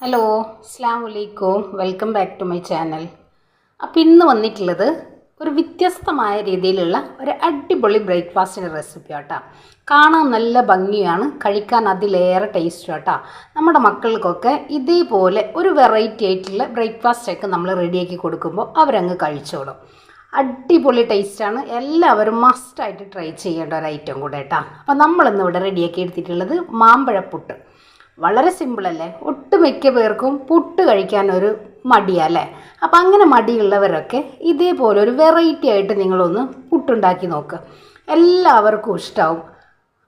Hello അസ്സാം വലൈക്കും welcome back to my channel അപ്പോൾ ഇന്ന് വന്നിട്ടുള്ളത് ഒരു വ്യത്യസ്തമായ രീതിയിലുള്ള ഒരു അടിപൊളി ബ്രേക്ക്ഫാസ്റ്റിന്റെ റെസിപ്പി ആട്ടോ. കാണാൻ നല്ല ഭംഗിയാണ് കഴിക്കാൻ അതിലേറെ ടേസ്റ്റ് ആട്ടോ. നമ്മുടെ മക്കൾക്കൊക്കെ ഇതേപോലെ ഒരു വെറൈറ്റി ആയിട്ടുള്ള ബ്രേക്ക്ഫാസ്റ്റൊക്കെ നമ്മൾ റെഡിയാക്കി കൊടുക്കുമ്പോൾ അവരങ്ങ് കഴിച്ചോളും. അടിപൊളി ടേസ്റ്റാണ് എല്ലാവരും മസ്റ്റായിട്ട് ട്രൈ ചെയ്യേണ്ട ഒരു ഐറ്റം കൂടെ കേട്ടോ അപ്പോൾ നമ്മളിന്ന് ഇവിടെ റെഡിയാക്കി എടുത്തിട്ടുള്ളത് മാമ്പഴപ്പുട്ട്. വളരെ സിമ്പിളല്ലേ ഒട്ടുമിക്ക പേർക്കും പുട്ട് കഴിക്കാൻ ഒരു മടിയല്ലേ അപ്പം അങ്ങനെ മടിയുള്ളവരൊക്കെ ഇതേപോലെ ഒരു വെറൈറ്റി ആയിട്ട് നിങ്ങളൊന്ന് പുട്ടുണ്ടാക്കി നോക്ക്. എല്ലാവർക്കും ഇഷ്ടമാവും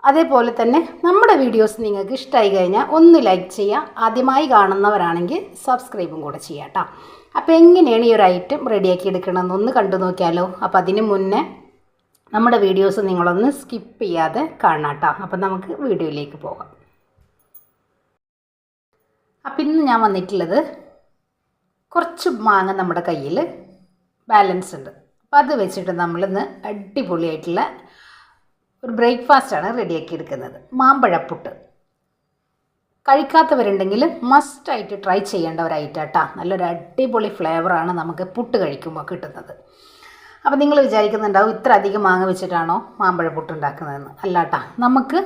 അതേപോലെ തന്നെ നമ്മുടെ വീഡിയോസ് നിങ്ങൾക്ക് ഇഷ്ടമായി കഴിഞ്ഞാൽ ഒന്ന് ലൈക്ക് ചെയ്യുക ആദ്യമായി കാണുന്നവരാണെങ്കിൽ സബ്സ്ക്രൈബും കൂടെ ചെയ്യാം കേട്ടോ അപ്പോൾ എങ്ങനെയാണ് ഈ ഒരു ഐറ്റം റെഡിയാക്കി എടുക്കണമെന്ന് ഒന്ന് കണ്ടു നോക്കിയാലോ? അപ്പോൾ അതിന് മുന്നേ നമ്മുടെ വീഡിയോസ് നിങ്ങളൊന്ന് സ്കിപ്പ് ചെയ്യാതെ കാണാം കേട്ടോ അപ്പോൾ നമുക്ക് വീഡിയോയിലേക്ക് പോകാം. അപ്പം ഇന്ന് ഞാൻ വന്നിട്ടുള്ളത് കുറച്ച് മാങ്ങ നമ്മുടെ കയ്യിൽ ബാലൻസ് ഉണ്ട്. അപ്പോൾ അത് വെച്ചിട്ട് നമ്മളിന്ന് അടിപൊളിയായിട്ടുള്ള ഒരു ബ്രേക്ക്ഫാസ്റ്റാണ് റെഡിയാക്കി എടുക്കുന്നത്. മാമ്പഴപ്പുട്ട്. കഴിക്കാത്തവരുണ്ടെങ്കിൽ മസ്റ്റായിട്ട് ട്രൈ ചെയ്യേണ്ട ഒരു ഐറ്റം കേട്ടോ നല്ലൊരു അടിപൊളി ഫ്ലേവറാണ് നമുക്ക് പുട്ട് കഴിക്കുമ്പോൾ കിട്ടുന്നത്. അപ്പോൾ നിങ്ങൾ വിചാരിക്കുന്നുണ്ടാവും ഇത്ര അധികം മാങ്ങ വെച്ചിട്ടാണോ മാമ്പഴപ്പുട്ട് ഉണ്ടാക്കുന്നതെന്ന്. അല്ലാട്ടാ നമുക്ക്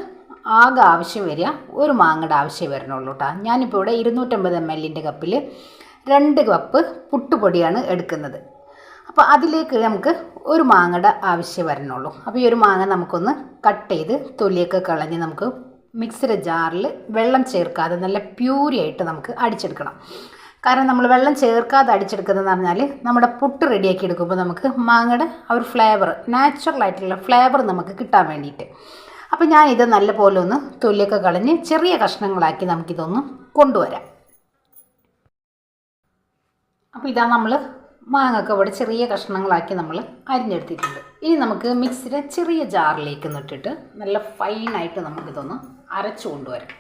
ആകെ ആവശ്യം വരിക ഒരു മാങ്ങയുടെ ആവശ്യം വരണുള്ളൂ കേട്ടോ ഞാനിപ്പോൾ ഇവിടെ ഇരുന്നൂറ്റമ്പത് എം എല്ലിന്റെ കപ്പിൽ രണ്ട് കപ്പ് പുട്ടുപൊടിയാണ് എടുക്കുന്നത്. അപ്പോൾ അതിലേക്ക് നമുക്ക് ഒരു മാങ്ങയുടെ ആവശ്യം വരണുള്ളൂ. അപ്പോൾ ഈ ഒരു മാങ്ങ നമുക്കൊന്ന് കട്ട് ചെയ്ത് തൊലിയൊക്കെ കളഞ്ഞ് നമുക്ക് മിക്സിയുടെ ജാറിൽ വെള്ളം ചേർക്കാതെ നല്ല പ്യൂരിയായിട്ട് നമുക്ക് അടിച്ചെടുക്കണം. കാരണം നമ്മൾ വെള്ളം ചേർക്കാതെ അടിച്ചെടുക്കുന്നതെന്ന് പറഞ്ഞാൽ നമ്മുടെ പുട്ട് റെഡിയാക്കി എടുക്കുമ്പോൾ നമുക്ക് മാങ്ങയുടെ ആ ഒരു ഫ്ലേവർ നാച്ചുറൽ ആയിട്ടുള്ള ഫ്ലേവർ നമുക്ക് കിട്ടാൻ വേണ്ടിയിട്ട്. അപ്പോൾ ഞാനിത് നല്ലപോലെ ഒന്ന് തൊലിയൊക്കെ കളഞ്ഞ് ചെറിയ കഷ്ണങ്ങളാക്കി നമുക്കിതൊന്ന് കൊണ്ടുവരാം. അപ്പോൾ ഇതാ നമ്മൾ മാങ്ങൊക്കെ ഇവിടെ ചെറിയ കഷ്ണങ്ങളാക്കി നമ്മൾ അരിഞ്ഞെടുത്തിട്ടുണ്ട്. ഇനി നമുക്ക് മിക്സിയുടെ ചെറിയ ജാറിലേക്ക് നിട്ടിട്ട് നല്ല ഫൈനായിട്ട് നമുക്കിതൊന്ന് അരച്ചു കൊണ്ടുവരാം.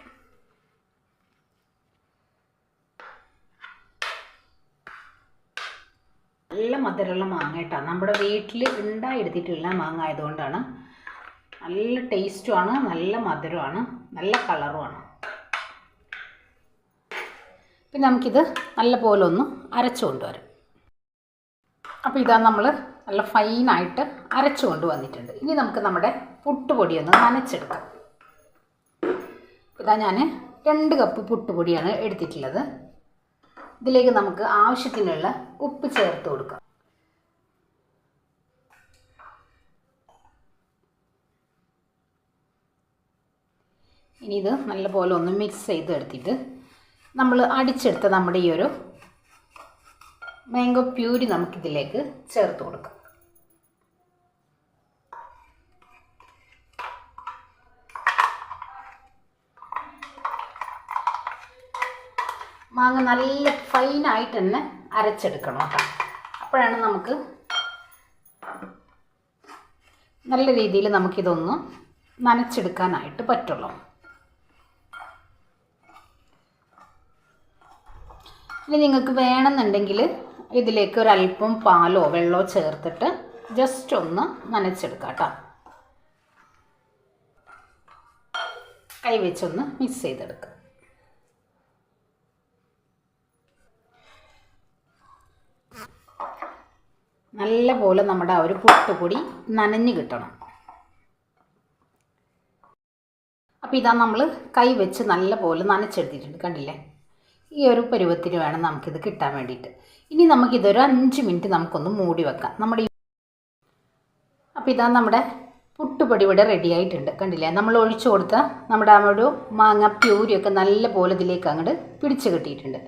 നല്ല മധുരമുള്ള മാങ്ങ കേട്ടോ. നമ്മുടെ വീട്ടിൽ ഉണ്ടായെടുത്തിട്ടുള്ള മാങ്ങ ആയതുകൊണ്ടാണ് നല്ല ടേസ്റ്റുമാണ് നല്ല മധുരമാണ് നല്ല കളറുമാണ്. പിന്നെ നമുക്കിത് നല്ല പോലെ ഒന്ന് അരച്ചു കൊണ്ടുവരാം. അപ്പോൾ ഇതാ നമ്മൾ നല്ല ഫൈനായിട്ട് അരച്ചു കൊണ്ടുവന്നിട്ടുണ്ട്. ഇനി നമുക്ക് നമ്മുടെ പുട്ടുപൊടി ഒന്ന് നനച്ചെടുക്കാം. ഇതാ ഞാൻ രണ്ട് കപ്പ് പുട്ടുപൊടിയാണ് എടുത്തിട്ടുള്ളത്. ഇതിലേക്ക് നമുക്ക് ആവശ്യത്തിനുള്ള ഉപ്പ് ചേർത്ത് കൊടുക്കാം. ഇനി ഇത് നല്ലപോലെ ഒന്ന് മിക്സ് ചെയ്ത് എടുത്തിട്ട് നമ്മൾ അടിച്ചെടുത്ത നമ്മുടെ ഈ ഒരു മാംഗോ പ്യൂരി നമുക്കിതിലേക്ക് ചേർത്ത് കൊടുക്കാം. മാങ്ങ നല്ല ഫൈനായിട്ട് തന്നെ അരച്ചെടുക്കണം കേട്ടോ. അപ്പോഴാണ് നമുക്ക് നല്ല രീതിയിൽ നമുക്കിതൊന്ന് നനച്ചെടുക്കാനായിട്ട് പറ്റുള്ളൂ. ഇനി നിങ്ങൾക്ക് വേണമെന്നുണ്ടെങ്കിൽ ഇതിലേക്ക് ഒരല്പം പാലോ വെള്ളമോ ചേർത്തിട്ട് ജസ്റ്റ് ഒന്ന് നനച്ചെടുക്കാം കേട്ടോ. കൈ വെച്ചൊന്ന് മിക്സ് ചെയ്തെടുക്കുക നല്ല പോലെ നമ്മുടെ ആ ഒരു പുട്ടുപൊടി നനഞ്ഞ് കിട്ടണം. അപ്പോൾ ഇതാ നമ്മൾ കൈ വെച്ച് നല്ല പോലെ നനച്ചെടുത്തിട്ടുണ്ട് കണ്ടില്ലേ? ഈ ഒരു പരുവത്തിൽ വേണം നമുക്കിത് കിട്ടാൻ വേണ്ടിയിട്ട്. ഇനി നമുക്കിതൊരു അഞ്ച് മിനിറ്റ് നമുക്കൊന്ന് മൂടി വെക്കാം. നമ്മുടെ അപ്പോൾ ഇതാ നമ്മുടെ പുട്ടുപൊടി ഇവിടെ റെഡി ആയിട്ടുണ്ട്. കണ്ടില്ലേ? നമ്മൾ ഒഴിച്ചു കൊടുത്ത നമ്മുടെ ആ ഒരു മാങ്ങ പ്യൂരിയൊക്കെ നല്ല പോലെ ഇതിലേക്ക് അങ്ങോട്ട് പിടിച്ച് കിട്ടിയിട്ടുണ്ട്.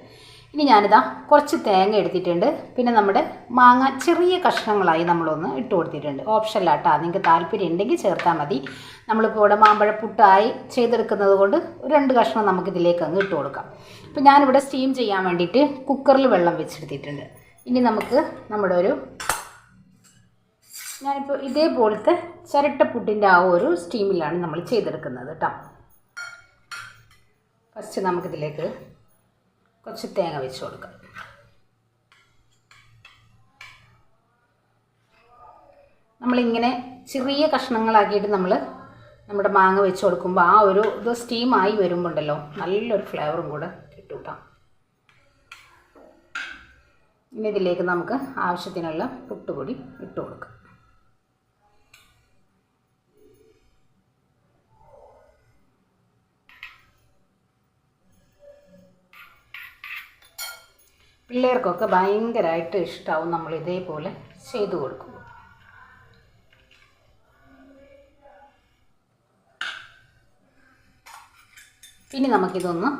ഇനി ഞാനിതാ കുറച്ച് തേങ്ങ എടുത്തിട്ടുണ്ട്. പിന്നെ നമ്മുടെ മാങ്ങ ചെറിയ കഷ്ണങ്ങളായി നമ്മളൊന്ന് ഇട്ട് കൊടുത്തിട്ടുണ്ട്. ഓപ്ഷനിലാട്ടാ നിങ്ങൾക്ക് താല്പര്യം ഉണ്ടെങ്കിൽ ചേർത്താൽ മതി. നമ്മളിപ്പോൾ ഇവിടെ മാമ്പഴപ്പുട്ടായി ചെയ്തെടുക്കുന്നത് കൊണ്ട് രണ്ട് കഷ്ണം നമുക്കിതിലേക്ക് അങ്ങ് ഇട്ട് കൊടുക്കാം. അപ്പോൾ ഞാനിവിടെ സ്റ്റീം ചെയ്യാൻ വേണ്ടിയിട്ട് കുക്കറിൽ വെള്ളം വെച്ചെടുത്തിട്ടുണ്ട്. ഇനി നമുക്ക് നമ്മുടെ ഒരു ഞാനിപ്പോൾ ഇതേപോലത്തെ ചിരട്ടപ്പുട്ടിന്റെ ആ ഒരു സ്റ്റീമിലാണ് നമ്മൾ ചെയ്തെടുക്കുന്നത് കേട്ടോ ഫസ്റ്റ് നമുക്കിതിലേക്ക് കുറച്ച് തേങ്ങ വെച്ച് കൊടുക്കാം. നമ്മളിങ്ങനെ ചെറിയ കഷ്ണങ്ങളാക്കിയിട്ട് നമ്മൾ നമ്മുടെ മാങ്ങ വെച്ച് കൊടുക്കുമ്പോൾ ആ ഒരു ഇത് സ്റ്റീമായി വരുമ്പോൾ ഉണ്ടല്ലോ നല്ലൊരു ഫ്ലേവറും കൂടെ കിട്ടും കേട്ടോ ഇനി ഇതിലേക്ക് നമുക്ക് ആവശ്യത്തിനുള്ള പുട്ടുപൊടി ഇട്ട് കൊടുക്കാം. പിള്ളേർക്കൊക്കെ ഭയങ്കരമായിട്ട് ഇഷ്ടമാവും നമ്മൾ ഇതേപോലെ ചെയ്തു കൊടുക്കും ഇനി നമുക്കിതൊന്ന്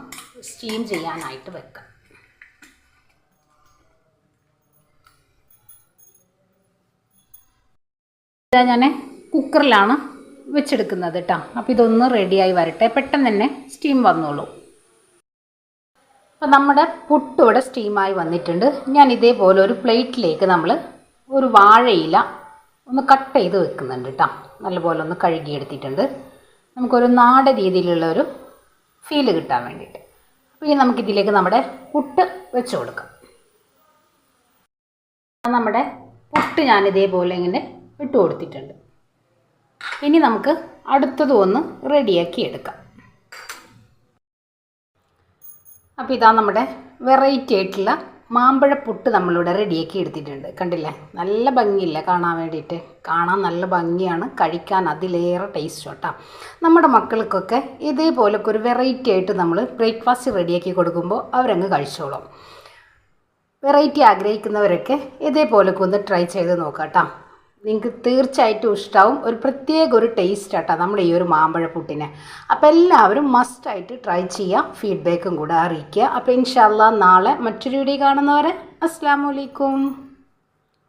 സ്റ്റീം ചെയ്യാനായിട്ട് വെക്കാം. ഞാൻ കുക്കറിലാണ് വെച്ചെടുക്കുന്നത് കേട്ടോ. അപ്പോൾ ഇതൊന്ന് റെഡിയായി വരട്ടെ. പെട്ടെന്ന് തന്നെ സ്റ്റീം വന്നോളൂ. അപ്പോൾ നമ്മുടെ പുട്ട് ഇവിടെ സ്റ്റീമായി വന്നിട്ടുണ്ട്. ഞാൻ ഇതേപോലെ ഒരു പ്ലേറ്റിലേക്ക് നമ്മൾ ഒരു വാഴയില ഒന്ന് കട്ട് ചെയ്ത് വെക്കുന്നുണ്ട് കേട്ടോ നല്ലപോലെ ഒന്ന് കഴുകിയെടുത്തിട്ടുണ്ട്. നമുക്കൊരു നാടൻ രീതിയിലുള്ള ഒരു ഫീൽ കിട്ടാൻ വേണ്ടിയിട്ട്. അപ്പോൾ ഇനി നമുക്കിതിലേക്ക് നമ്മുടെ പുട്ട് വെച്ച് കൊടുക്കാം. നമ്മുടെ പുട്ട് ഞാൻ ഇതേപോലെ ഇങ്ങനെ ഇട്ട് കൊടുത്തിട്ടുണ്ട്. ഇനി നമുക്ക് അടുത്തതും ഒന്ന് റെഡിയാക്കി എടുക്കാം. അപ്പോൾ ഇതാ നമ്മുടെ വെറൈറ്റി ആയിട്ടുള്ള മാമ്പഴപ്പുട്ട് നമ്മളിവിടെ റെഡിയാക്കി എടുത്തിട്ടുണ്ട്. കണ്ടില്ലേ? നല്ല ഭംഗിയില്ല കാണാൻ വേണ്ടിയിട്ട്? കാണാൻ നല്ല ഭംഗിയാണ്. കഴിക്കാൻ അതിലേറെ ടേസ്റ്റ് കേട്ടോ നമ്മുടെ മക്കൾക്കൊക്കെ ഇതേപോലൊക്കെ ഒരു വെറൈറ്റി ആയിട്ട് നമ്മൾ ബ്രേക്ക്ഫാസ്റ്റ് റെഡിയാക്കി കൊടുക്കുമ്പോൾ അവരങ്ങ് കഴിച്ചോളും. വെറൈറ്റി ആഗ്രഹിക്കുന്നവരൊക്കെ ഇതേപോലൊക്കെ ഒന്ന് ട്രൈ ചെയ്ത് നോക്കാം കേട്ടോ നിങ്ങൾക്ക് തീർച്ചയായിട്ടും ഇഷ്ടമാവും ഒരു പ്രത്യേക ഒരു ടേസ്റ്റ് ആട്ടോ നമ്മുടെ ഈ ഒരു മാമ്പഴപ്പുട്ടിനെ അപ്പോൾ എല്ലാവരും മസ്റ്റായിട്ട് ട്രൈ ചെയ്യുക ഫീഡ്ബാക്കും കൂടെ അറിയിക്കുക. അപ്പോൾ ഇൻഷാല്ല നാളെ മറ്റൊരു വീഡിയോ കാണുന്നവരെ അസ്സാം വലൈക്കും